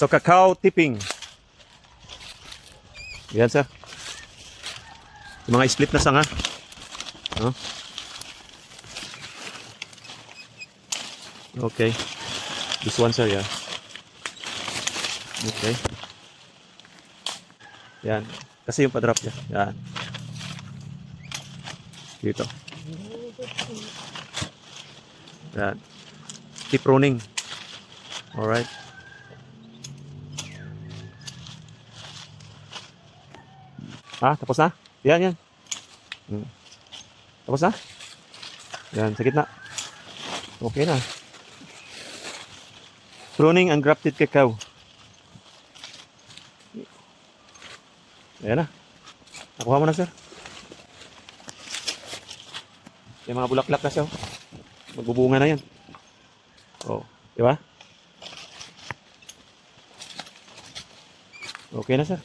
So, cacao tipping. Yan, sir. Yung mga split na sanga. No? Okay. This one, sir, yeah. Okay. Yan. Kasi yung pa-drop niya. Yan. Dito. Yan. Keep pruning. Alright. Ah, tapos na? Yan, yan. Hmm. Tapos na? Yan, sa gitna. Okay na. Pruning ang grafted cacao. Ayan na. Nakuha mo na, sir. Yung mga bulaklak na siya. Magbubunga na yan. Oh, di ba? Okay na, sir.